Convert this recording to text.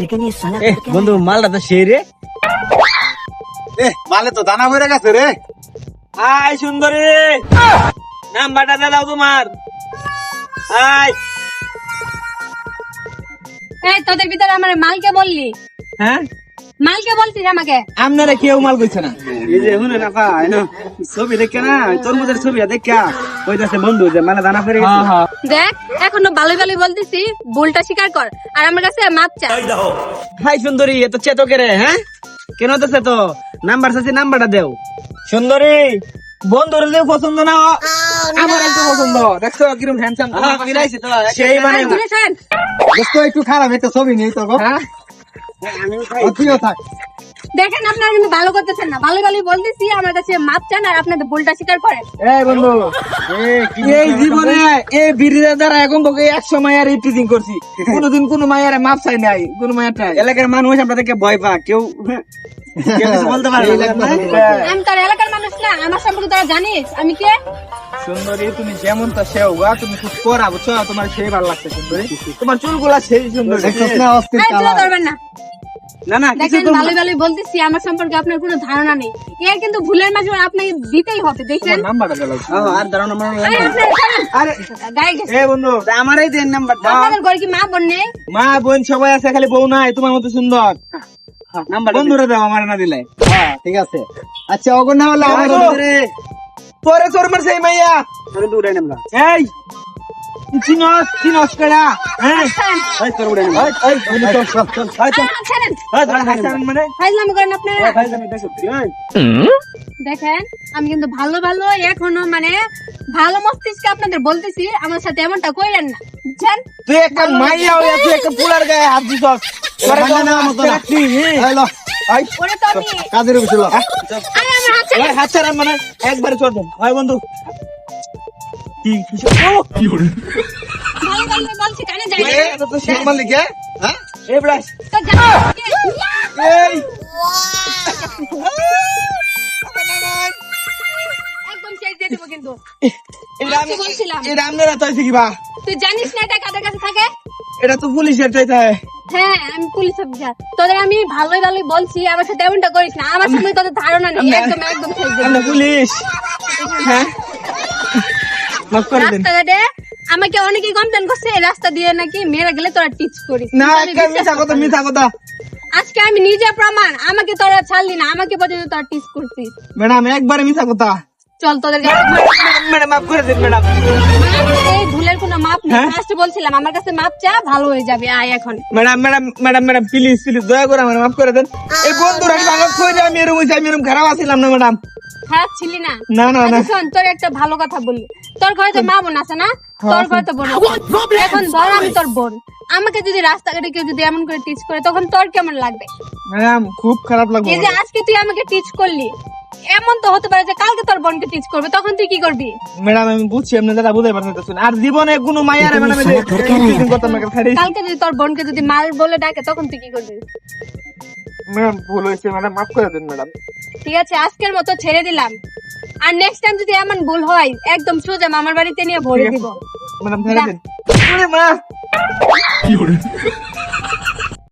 लेकिन ये साला এ বন্ধু মালটা তো সেই রে এ মালে তো দানা ভরে গেছে রে হাই সুন্দরী নাম্বারটা দিয়ে দাও তোমার হাই এই তোদের ভিতরে আমার মালকে বললি হ্যাঁ মালকে বলছিস আমাকে? আপনারা কেউ মাল কইছে না। এই যে শুনে না ভাই না ছবি দেখে না তরমুজের ছবি দেখা কইতাছে বন্ধু যে মানে দানা ফেরে হ্যাঁ হ্যাঁ। দেখ এখনও বলতেছি ভুলটা স্বীকার কর। আর আমার কাছে মাপ চা হাই সুন্দরী এত রে হ্যাঁ? কেন তো? চেতো নাম্বার চাচ্ছি নাম্বারটা দেও। সুন্দরী বন্ধুর যে পছন্দ না আমার একটু পছন্দ। দেখছ কিরম হ্যান্ডসাম সেই মানে একটু খারাপ একটা ছবি নেই তো হ্যাঁ? দেখেন আপনারা কিন্তু ভালো করতেছেন না। ভালো ভালো বলতেছি আমার কাছে মাপ চান আর আপনাদের ভুলটা স্বীকার করেন। এই বন্ধু এই জীবনে এই বিরিদের দ্বারা এখন তোকে একশো মায়ের রিপ্রেজিং করছি। কোনোদিন কোনো মায়ের মাপ চাই নাই কোনো মায়ের চাই এলাকার মানুষ আপনাদেরকে ভয় পা কেউ কেউ কিছু বলতে পারে। আমি তোর এলাকার মানুষ না আমার সম্পর্কে তোরা জানিস আমি কে? সুন্দরী তুমি যেমন তা সেও গা তুমি খুব করা বুঝছ? তোমার সেই ভালো লাগছে সুন্দরী। তোমার চুলগুলা সেই সুন্দর। না। না না না কিছু দেখেন ভালো ভালো বলতেছি আমার সম্পর্কে আপনার কোনো ধারণা নেই। এর কিন্তু ভুলের মাঝে আপনাকে দিতেই হবে দেখেন নাম্বারটা দিলাম আর দাঁড়ানো মানে আরে আপনারা সরেন। আরে গায়ে গেছে। এ বন্ধু আমারই দেন নাম্বারটা। আপনাদের ঘরে কি মা বোন নেই? মা বোন সবাই আছে খালি বউ নাই তোমার মতো সুন্দর। নাম্বার বন্ধুরা দাও। আমার না দিলে। হ্যাঁ ঠিক আছে। আচ্ছা ওগো না হলে আমার তোরে তোর মার সেই মাইয়া। এই! চিনস চিনস কেডা হ্যাঁ তোর এই এই চল করেন ভাই দেখো এই দেখেন আমি কিন্তু ভালো ভালো এখনও মানে ভালো মস্তিষ্কে আপনাদের বলতেছি আমার সাথে এমনটা কইরেন না। বুঝছেন? তুই একটা মাইয়া হইয়া তুই একটা পুলার গায়ে হাত দিছস তোরে তো না, মতো। রাখছি, হ্যাঁ। লো, এই, ওরে তো আমি কাজের। আরে আমার হাত। হাত ছাড়া মানে একবারে চল দেন। হয় বন্ধু কি কিসে ও ভালো ভালো বলছি কানে যাই এ, তো শেখ মালিক, হ্যাঁ? ব্রাশ। তো যা- এই! একদম শেষ দিয়ে দেবো কিন্তু। তুই জানিস না এটা কাদের কাছে থাকে? এটা তো পুলিশের চাইতে। হয় হ্যাঁ আমি পুলিশ অফিসার। তোদের আমি ভালোই ভালোই বলছি আমার সাথে এমনটা করিস না। আমার সামনে তোদের ধারণা নেই। একদম একদম। পুলিশ। হ্যাঁ? মাফ করে দেন। রাস্তাঘাটে আমাকে অনেকেই কমপ্লেন করছে এই রাস্তা দিয়ে নাকি মেয়েরা গেলে তোরা টিচ করিস। না একটা মিথ্যা কথা করি না। মিথ্যা কথা। আজকে আমি নিজে প্রমাণ আমাকে তোরা ছাড়লি না আমাকে পর্যন্ত তোরা টিচ করছিস ম্যাডাম একবারে মিথ্যা কথা। চল তোদের ম্যাডাম মাফ করে দিন ম্যাডাম। এই ভুলের কোনো মাপ নেই। হ্যাঁ? ফার্স্ট বলছিলাম আমার কাছে মাপ চা ভালো হয়ে যাবে আয় এখন। Madam madam madam madam please please দয়া করে আমার মাফ করে দেন। এই বন্ধুরা আমি আমি এরকম আমি এরকম খারাপ আছিলাম না ম্যাডাম। খারাপ ছিলি না? না না না। শোন তোর একটা ভালো কথা বলি তোর ঘরে তো মা বোন আছে না? তোর ঘরে তো বোন এখন ধর আমি তোর বোন। আমাকে যদি রাস্তাঘাটে কেউ যদি এমন করে টিচ করে তখন তোর কেমন লাগবে? ম্যাডাম খুব খারাপ লাগবে এই যে আজকে তুই আমাকে টিচ করলি এমন তো হতে পারে যে কালকে তোর বোনকে টিচ করবে তখন তুই কি করবি? ম্যাডাম আমি বুঝছি আপনি দাদা বুঝতে পারছেন আর জীবনে কোনো মাইয়ারে ম্যাডাম কালকে যদি তোর বোনকে যদি মাল বলে ডাকে তখন তুই কি করবি? ম্যাডাম ভুল হয়েছে ম্যাডাম মাফ করে দিন ম্যাডাম। ঠিক আছে আজকের মতো ছেড়ে দিলাম। আর নেক্সট টাইম যদি এমন ভুল হয় একদম সোজা মামার বাড়িতে নিয়ে ভরে দিব। ম্যাডাম ছেড়ে দিন। আরে মা